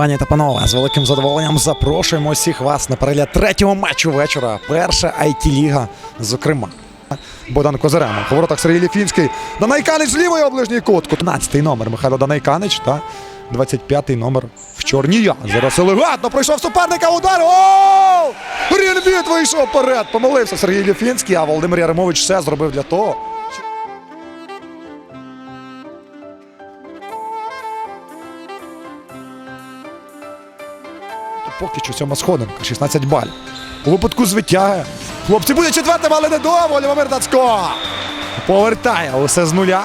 Пані та панове, з великим задоволенням запрошуємо усіх вас на перегляд третього матчу вечора. Перша IT-ліга, зокрема. Богдан Козирема. У воротах Сергій Ліфінський. Данайканич з лівої оближній кут. 15-й номер Михайло Данайканич та 25-й номер в чорнія. Зараз елегантно пройшов суперника. Удар. О! Рінбіт вийшов вперед. Помилився Сергій Ліфінський, а Володимир Яремович все зробив для того. Поки що сьома сходинка, 16 балів. У випадку звитяги. Хлопці буде четвертим, але недовго. Любомир Дацько. Повертає усе з нуля.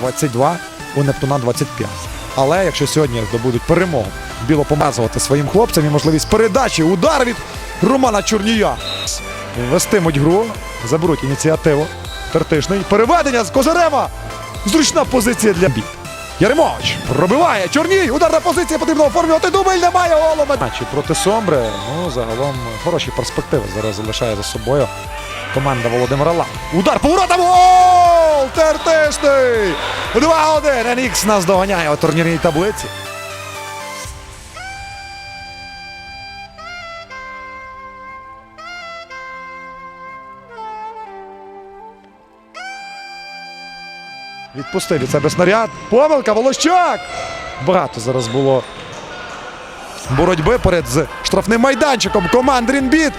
22, у Нептуна 25. Але якщо сьогодні здобудуть перемогу, біло помазувати своїм хлопцям і можливість передачі, удар від Романа Чорнія. Вестимуть гру, заберуть ініціативу. Тертишний. Переведення з Козарема. Зручна позиція для бій. Яремович пробиває. Чорній. Ударна позиція потрібно оформлювати. Дубль немає голу. Матчі проти Сомбри. Ну, загалом хороші перспективи зараз залишає за собою команда Володимира Ла. Удар поворотом. Гол! Тертишний! 2-1. Енікс нас доганяє у турнірній таблиці. Відпустив від себе снаряд. Помилка, Волощак! Багато зараз було боротьби перед з штрафним майданчиком команд Рінбіт.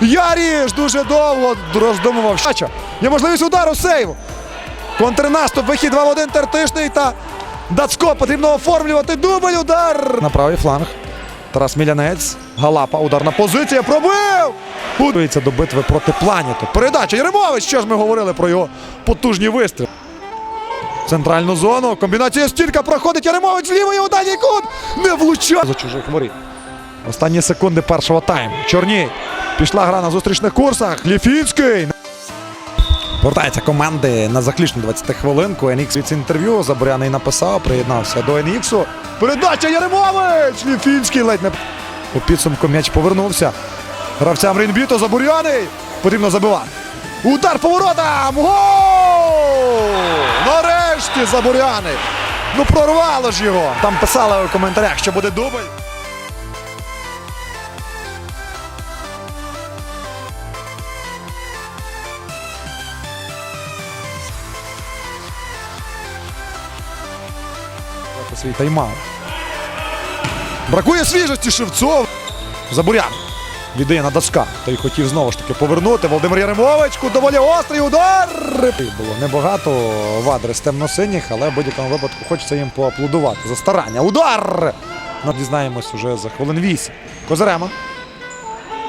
Яріш дуже довго роздумував. Шача. Є можливість удару сейву. Контрнаступ, вихід 2 в 1 Тертишний та Дацько. Потрібно оформлювати дубль. Удар. На правий фланг. Тарас Мілянець. Галапа. Ударна позиція. Пробив! Готується до битви проти планету. Передача. Яремович. Що ж ми говорили про його потужні вистріли. Центральну зону. Комбінація стілька проходить. Яремович з лівої у дальній кут. Не влучає. За чужих воріт. Останні секунди першого тайму. Чорній. Пішла гра на зустрічних курсах. Ліфінський. Повертаються команди на заключну 20 хвилинку. Енікс від інтерв'ю Заборяний написав, приєднався до Еніксу. Передача Яремович! Ліфінський ледь не у підсумку м'яч повернувся. Гравцям Рінбіту Забуряний. Потрібно забивати. Удар поворотом! Гол! Нарешті Забуряний. Ну прорвало ж його. Там писали у коментарях, що буде дубль. свій тайм-аут. Бракує свіжості Шевцов. Забурян. Віддає на доска. Той хотів знову ж таки повернути. Володимир Яремович. Доволі острий удар. Було небагато вадри з темно-синіх, але в будь-якому випадку хочеться їм поаплодувати за старання. Удар! Ну, Дізнаємось уже за хвилин 8. Козарема.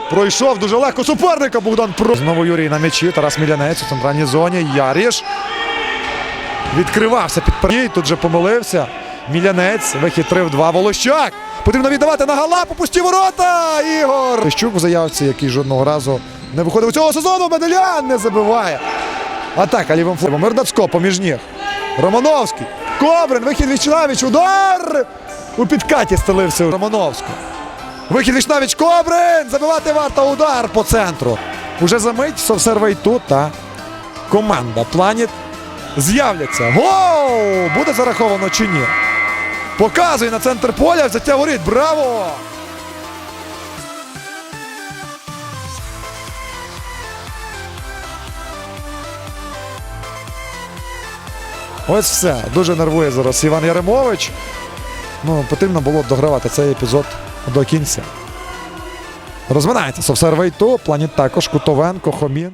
Пройшов дуже легко суперника Богдан Про. Знову Юрій на м'ячі. Тарас Мілянець у центральній зоні. Яріш. Відкривався під передній, тут же помилився. Мілянець, вихід 3 в 2. Волощак. Потрібно віддавати на галапу, пусті ворота. Ігор. Тищук в заявці, який жодного разу не виходив у цього сезону. Меделян не забиває. Атака лівим флангом. Мердацько поміж ніг. Романовський. Коврин. Вихід Вічнавіч. Удар. У підкаті стелився Романовський. Вихід Вічнавіч. Коврин. Забивати варта. Удар по центру. Уже за мить Совсерва тут та команда Планіт з'являться. Гол! Буде зараховано чи ні? Показує на центр поля, взяття воріт. Браво! Ось все. Дуже нервує зараз Іван Яремович. Ну, потрібно було догравати цей епізод до кінця. Розминається Совсер Вейту, плані також Кутовенко, Хомін.